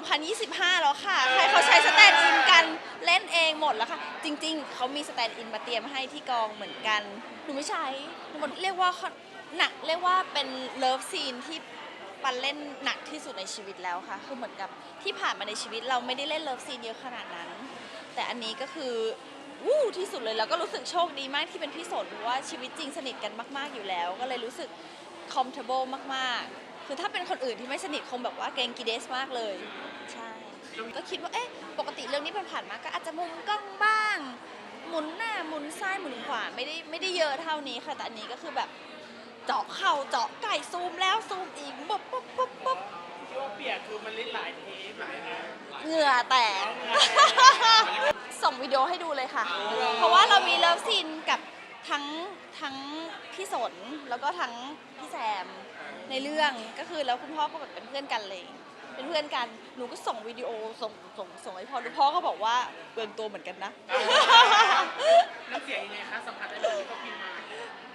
2025 แล้วค่ะ ใครเขาใช้สแตนด์อินกันเล่นเองหมดแล้วค่ะ จริง ๆ เขามีสแตนด์อินมาเตรียมให้ที่กองเหมือนกัน หนูไม่ใช้หนูเรียกว่าเขาหนักเรียกว่าเป็นเลิฟซีนที่ปันเล่นหนักที่สุดในชีวิตแล้วค่ะ คือเหมือนกับที่ผ่านมาในชีวิตเราไม่ได้เล่นเลิฟซีนเยอะขนาดนั้น แต่อันนี้ก็คือวู้ที่สุดเลยแล้วก็รู้สึกโชคดีมากที่เป็นพี่สนเพราะว่าชีวิตจริงสนิทกันมาก ๆอยู่แล้ว ก็เลยรู้สึก comfortable มาก ๆ คือถ้าเป็นคนอื่นที่ไม่สนิทคงแบบว่าเกรงกีเดสมากเลย ใช่ ก็คิดว่า เอ๊ะ ปกติเรื่องนี้ผ่านๆมา ก็อาจจะมุมกล้องบ้าง หมุนหน้า หมุนซ้าย หมุนขวา ไม่ได้ ไม่ได้เยอะเท่านี้ค่ะ แต่อันนี้ก็คือแบบ เจาะเข่า เจาะไก่ซูมแล้วซูมอีกปุ๊บปุ๊บปุ๊บปุ๊บที่ว่าเปียกคือมันลิ้นหลายเทปหลายนะเหงื่อแตก ส่งวิดีโอให้ดูเลยค่ะ เพราะว่าเรามีเลิฟซีนกับ ทั้งทั้งพี่สนแล้วก็ทั้งพี่แซมในเรื่องก็คือแล้วคุณพ่อก็แบบเป็นเพื่อนกันเลย เป็นเพื่อนกันหนูก็ส่งวิดีโอส่งส่งส่งให้พ่อดูพ่อก็บอกว่าเกินตัวเหมือนกันนะ น้ำเสียงยังไงคะสัมผัสได้เลยที่เขาพิมพ์มา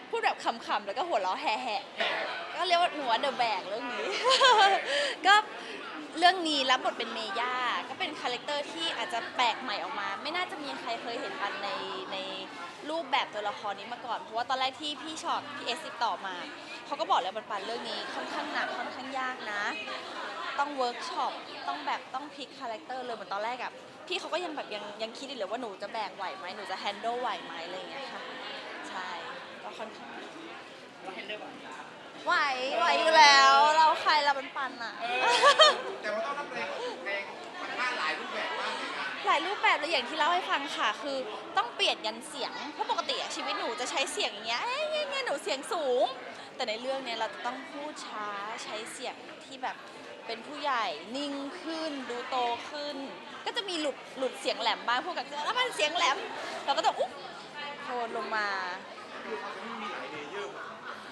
พูดแบบขำๆแล้วก็หัวเราะแห่ๆก็เรียกว่าหนูเดอะแบกเรื่องนี้ ก็ เรื่องนี้รับบทเป็นเมย่าก็เป็นคาแรคเตอร์ที่อาจจะแปลกใหม่ออกมา ไม่น่าจะมีใครเคยเห็นปันในในรูปแบบตัวละครนี้มาก่อน เพราะว่าตอนแรกที่พี่ชอตพี่เอสติดต่อมาเขาก็บอกแล้วปันปันเรื่องนี้ค่อนข้างหนักค่อนข้างยากนะ ต้องเวิร์กช็อปต้องแบบต้องพลิกคาแรคเตอร์เลยเหมือนตอนแรกอะพี่เขาก็ยังแบบยังยังคิดอยู่เลยว่าหนูจะแบกไหวไหมหนูจะแฮนด์ลไหวไหมอะไรอย่างเงี้ยค่ะใช่ก็ค่อนข้างว่าเห็นได้ป่ะ ไหวไหวอยู่แล้ว เราใครเราเป็นปันอะแต่ว่าต้องรับแรงแรงมันมากหลายรูปแบบมากเลยนะหลายรูปแบบเลยอย่างที่เล่าให้ฟังค่ะ คือต้องเปลี่ยนยันเสียงเพราะปกติอะชีวิตหนูจะใช้เสียงอย่างเงี้ยเอ้ยเงี้ยเงี้ยหนูเสียงสูง แต่ในเรื่องเนี้ยเราจะต้องพูดช้าใช้เสียงที่แบบเป็นผู้ใหญ่นิ่งขึ้น ดูโตขึ้น ก็จะมีหลุดหลุดเสียงแหลมบ้างพวกกันแล้วมันเสียงแหลมเราก็ต้องอุ๊บโทนลงมา คือเขาจะมีหลายเลเยอร์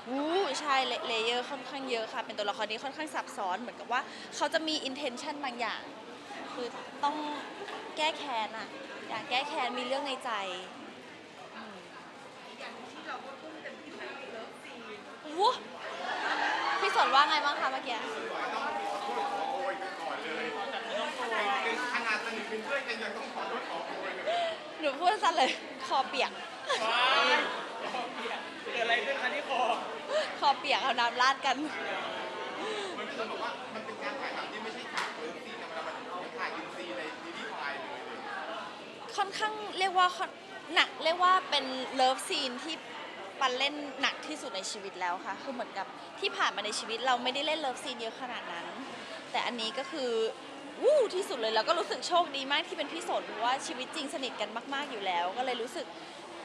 มากอู้ใช่เลเลเยอร์ค่อนข้างเยอะค่ะ เป็นตัวละครนี้ค่อนข้างซับซ้อนเหมือนกับว่าเขาจะมี intention บางอย่าง คือต้องแก้แค้นอะอยากแก้แค้นมีเรื่องในใจอืมอู้พี่สนว่าไงบ้างคะเมื่อกี้ขนก่อนเลยเป็นขนาดสนิทเป็นเพื่อนกันยังต้องขอโทษขอโอยเลยหนูพูดสั้นเลยคอเปียก อเปียกเอาน้ำราดกันมันคือบอกว่ามันเป็นการถ่ายทำที่ไม่ใช่ฉากเลิฟซีนธรรมดามันเป็นถ่ายอินซีในซีรีส์วายเลยเลยค่อนข้างเรียกว่าค่อนหนักเรียกว่าเป็นเลิฟซีนที่ปันเล่นหนักที่สุดในชีวิตแล้วค่ะ คือเหมือนกับที่ผ่านมาในชีวิตเราไม่ได้เล่นเลิฟซีนเยอะขนาดนั้น แต่อันนี้ก็คือวู้ที่สุดเลยแล้วก็รู้สึกโชคดีมากที่เป็นพี่สนเพราะว่าชีวิตจริงสนิทกันมาก ๆอยู่แล้ว ก็เลยรู้สึก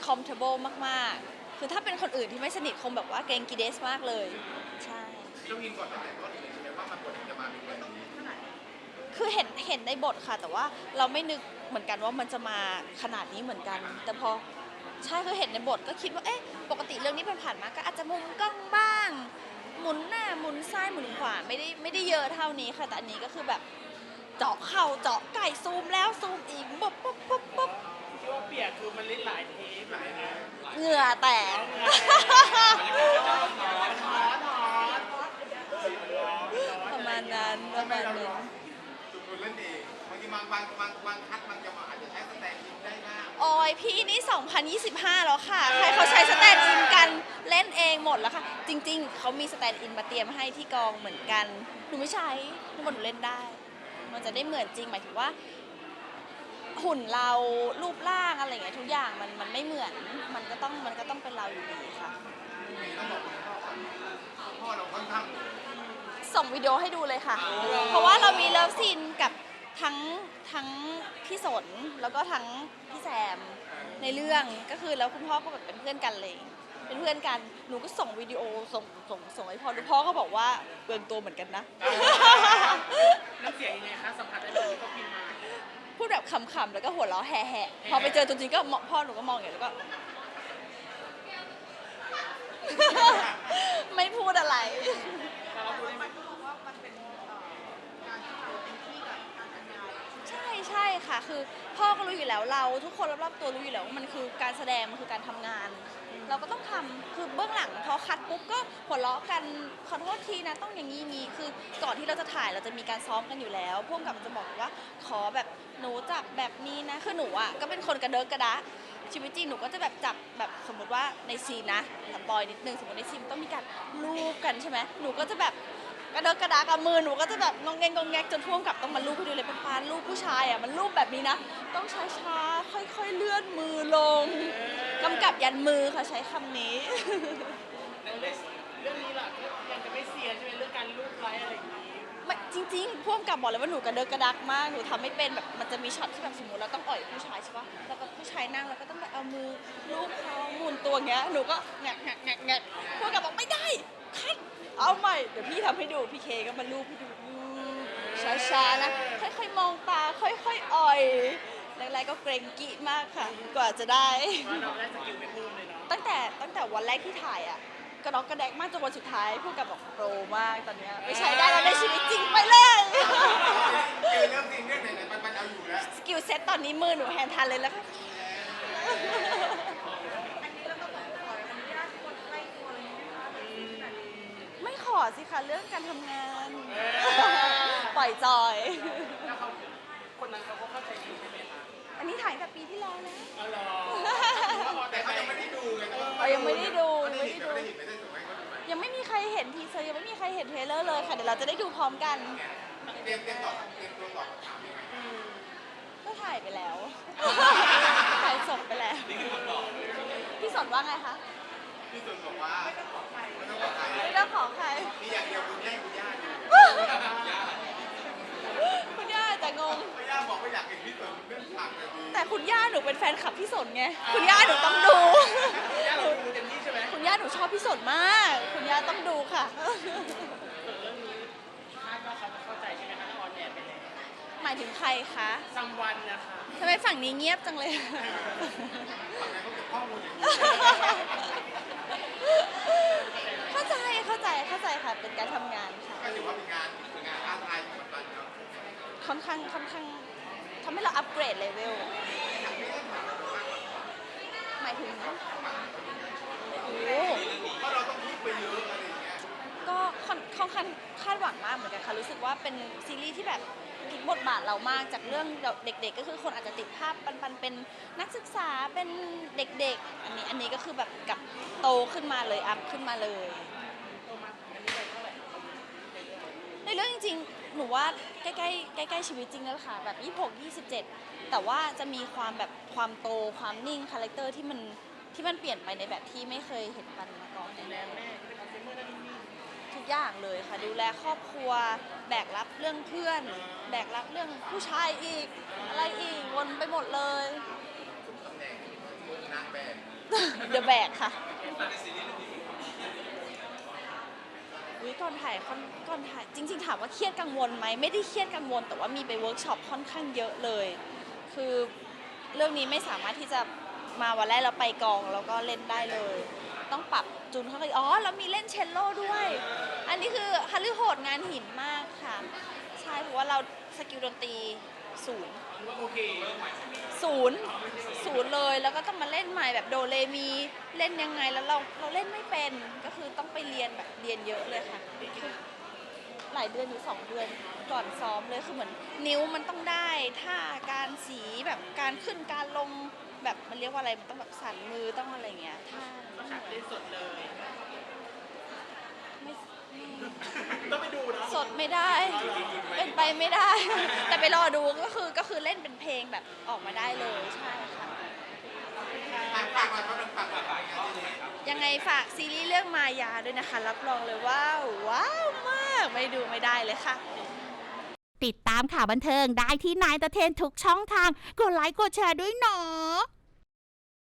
comfortable มาก ๆ คือถ้าเป็นคนอื่นที่ไม่สนิทคงแบบว่าเกรงกีเดสมากเลย ใช่ ต้องยินก่อนแต่ต้นเลยใช่ไหมว่ามันควรจะมาเป็นแบบนี้คือเห็นเห็นในบทค่ะ แต่ว่าเราไม่นึกเหมือนกันว่ามันจะมาขนาดนี้เหมือนกัน แต่พอใช่คือเห็นในบทก็คิดว่าเอ๊ะปกติเรื่องนี้ผ่านๆมาก็อาจจะมุมกล้องบ้าง หมุนหน้าหมุนซ้ายหมุนขวาไม่ได้ไม่ได้เยอะเท่านี้ค่ะแต่อันนี้ก็คือแบบเจาะเข่าเจาะไก่ซูมแล้วซูมอีกปุ๊บปุ๊บปุ๊บปุ๊บ ว่าเปียกคือมันลิ้นหลายเทปหลายนะเหงื่อแตก ประมาณนั้นประมาณนั้นจุดเล่นเองบางทีบางบางบางบางคัดมันจะมาอาจจะใช้สแตนด์อินได้บ้างโอ้ยพี่นี่ 2025 แล้วค่ะ ใครเขาใช้สแตนด์อินกันเล่นเองหมดแล้วค่ะ จริง ๆ เขามีสแตนด์อินมาเตรียมให้ที่กองเหมือนกัน หนูไม่ใช้หนูบอกหนูเล่นได้ มันจะได้เหมือนจริงหมายถึงว่า หุ่นเรารูปร่างอะไรอย่างเงี้ยทุกอย่างมันมันไม่เหมือน มันก็ต้องมันก็ต้องเป็นเราอยู่ดีค่ะต้องบอกคุณพ่อก่อนพ่อเราค่อนข้าง ส่งวิดีโอให้ดูเลยค่ะ เพราะว่าเรามีเลิฟซีนกับทั้งทั้งพี่สนแล้วก็ทั้งพี่แซมในเรื่องก็คือแล้วคุณพ่อก็แบบเป็นเพื่อนกันเลย เป็นเพื่อนกันหนูก็ส่งวิดีโอส่งส่งส่งให้พ่อดูพ่อก็บอกว่าเกินตัวเหมือนกันนะ น้ำเสียงยังไงคะสัมผัสได้เลยที่เขาพิมพ์มา พูดแบบขำๆแล้วก็หัวเราะแห่ๆพอไปเจอตัวจริงก็มองพ่อหนูก็มองอย่างนี้แล้วก็ ไม่พูดอะไรเราพูดได้ไหมใช่ใช่ค่ะ คือพ่อก็รู้อยู่แล้วเรา ทุกคนรอบๆตัวรู้อยู่แล้วว่ามันคือการแสดงมันคือการทำงาน เราก็ต้องทำคือเบื้องหลังพอคัดปุ๊บก็หัวเราะกันขอโทษทีนะต้องอย่างนี้มีคือก่อนที่เราจะถ่ายเราจะมีการซ้อมกันอยู่แล้วพ่วงกับจะบอกว่าขอแบบหนูจับแบบนี้นะคือหนูอะก็เป็นคนกระเดิกกระดะ ชีวิตจริงหนูก็จะแบบจับแบบสมมติว่าในซีนนะสปอยนิดนึงสมมติในซีนต้องมีการลูบกันใช่ไหมหนูก็จะแบบ กระเดิกกระดากับมือหนูก็จะแบบงองแงงงองแงกจนพ่วงกับต้องมาลูบให้ดูเลยเป็นปานลูบผู้ชายอะมันลูบแบบนี้นะ ต้องช้าๆค่อยๆเลื่อนมือลงกำกับยันมือค่ะใช้คำนี้ เรื่องนี้ล่ะยังจะไม่เสียใช่ไหมเรื่องการลูกไล้อะไรอย่างนี้ไม่จริงๆพ่วงกับบอกเลยว่าหนูกระเดิกกระดักมาก หนูทำไม่เป็นแบบมันจะมีช็อตที่แบบสมมติเราต้องอ่อยผู้ชายใช่ปะแล้วก็ผู้ชายนั่งแล้วก็ต้องแบบเอามือลูบเขาหมุนตัวอย่างเงี้ย หนูก็แงะแงะแงะแงะพ่วงกับบอกไม่ได้คัด เอาใหม่ เดี๋ยวพี่ทำให้ดู พี่เคก็มาลูบให้ดูลูบช้าๆนะ ค่อยๆ มองตา ค่อยๆ อ่อยแรกๆก็เกรงกิมากค่ะ กว่าจะได้ ว่าเราได้สกิลไปเพิ่มเลยเนาะตั้งแต่ตั้งแต่วันแรกที่ถ่ายอะกระดอกกระแดกมากจนวันสุดท้ายพูดกับบอกโปรมากตอนเนี้ยไปใช้ได้แล้วในชีวิตจริงไปเลย คือเรื่องจริงเรื่องไหนๆมันมันเอาอยู่แล้ว สกิลเซ็ตตอนนี้มือหนูแฮนด์ทันเลยแล้วค่ะไม่ขอ สิคะเรื่องการทำงาน ปล่อยจอย แล้วเขาคนนั้นเขาก็เข้าใจดีใช่ไหมคะอันนี้ถ่ายแต่ปีที่แล้วนะอ๋อเหรอแต่เขายังไม่ได้ดูไงแต่ว่าอ๋อยังไม่ได้ดูเขาได้ไม่เห็นได้แต่ดู ไม่ได้เห็นไม่ได้ส่งให้เขาดูไหมยังไม่มีใครเห็นทีเซอร์ยังไม่มีใครเห็นเทรลเลอร์เลยค่ะ เดี๋ยวเราจะได้ดูพร้อมกัน เตรียมเตรียมตอบเตรียมตัวตอบคำถามยังไงก็ถ่ายไปแล้ว ถ่ายจบไปแล้วพี่สนว่าไงคะ พี่ตุนบอกว่า ไม่ต้องขอใครไม่ต้องขอใคร ไม่ต้องขอใคร มีอย่างเดียวคุณแย่งคุณย่าอยู่คุณย่าอาจจะงง คุณย่าบอกว่าอยากเห็นพี่ตุนเรื่องฉากแบบนี้แต่คุณย่าหนูเป็นแฟนคลับพี่สนไง คุณย่าหนูต้องดูย่าเราดูเต็มที่ใช่ไหมคุณย่าหนูชอบพี่สนมาก คุณย่าต้องดูค่ะเรื่องนี้คาดว่าเขาจะเข้าใจใช่ไหมคะถ้าออนแอร์ไปแล้วหมายถึงใครคะซัมวันนะคะทำไมฝั่งนี้เงียบจังเลย ทำไมเขาเก็บข้อมูลอย่างนี้เข้าใจ เข้าใจเข้าใจค่ะเป็นการทำงานค่ะ ก็ถือว่าเป็นงานเป็นงานท้าทายสำคัญเนาะค่อนข้างค่อนข้างทำให้เราอัปเกรดเลเวลหมายถึงโอ้เพราะเราต้องพูดไปเยอะอะไรอย่างเงี้ยก็ค่อนค่อนข้างคาดหวังมากเหมือนกันค่ะรู้สึกว่าเป็นซีรีส์ที่แบบพลิกบทบาทเรามากจากเรื่องเด็ก ๆ ก็คือคนอาจจะติดภาพปันๆเป็นนักศึกษาเป็นเด็กๆ อันนี้อันนี้ก็คือแบบกับโตขึ้นมาเลยอัพขึ้นมาเลย โตมาอันนี้ไปเท่าไหร่ ในเรื่องจริงๆ หนูว่าใกล้ๆใกล้ๆชีวิตจริงแล้วค่ะแบบ 26 27 แต่ว่าจะมีความแบบความโตความนิ่งคาแรคเตอร์ที่มันที่มันเปลี่ยนไปในแบบที่ไม่เคยเห็นปันมาก่อนดูแลแม่เป็นอัลไซเมอร์ได้นิ่งทุกอย่างเลยค่ะดูแลครอบครัว แบกรับเรื่องเพื่อน แบกรับเรื่องผู้ชายอีก อะไรอีกวนไปหมดเลย ตำแหน่งนางแบบเดอะแบกค่ะ ยก่อนถ่ายก่อนก่อนถ่ายจริง ๆ ถามว่าเครียดกังวลไหมไม่ได้เครียดกังวล แต่ว่ามีไปเวิร์กช็อปค่อนข้างเยอะเลย คือเรื่องนี้ไม่สามารถที่จะมาวันแรกเราไปกองแล้วก็เล่นได้เลย ต้องปรับจูนเข้าไปอ๋อแล้วมีเล่นเชลโล่ด้วย อันนี้คือฮัลลือโหดงานหินมากค่ะใช่เพราะว่าเราสกิลดนตรี ศูนย์ๆถือว่าโอเคศูนย์ศูนย์เลยแล้วก็ต้องมาเล่นใหม่แบบโดเรมีเล่นยังไงแล้วเราเราเล่นไม่เป็นก็คือต้องไปเรียนแบบเรียนเยอะเลยค่ะคือหลายเดือนอยู่สองเดือนก่อนซ้อมเลยคือเหมือนนิ้วมันต้องได้ท่าการสีแบบการขึ้นการลงแบบมันเรียกว่าอะไรมันต้องแบบสั่นมือต้องอะไรอย่างเงี้ยท่าต้องฉากเล่นสดเลยไม่ไม่ ต้องไปดูเนาะสดไม่ได้ เป็นไปไม่ได้ แต่ไปรอดูก็คือก็คือเล่นเป็นเพลงแบบออกมาได้เลยใช่ค่ะฝากฝากมาเขาต้องฝากฝากฝากอย่างนี้ยังไงฝากซีรีส์เรื่องมายาด้วยนะคะ รับรองเลยว่าว้าวมากไม่ดูไม่ได้เลยค่ะติดตามข่าวบันเทิงได้ที่นายตะเทนทุกช่องทาง กดไลค์กดแชร์ด้วยเนาะ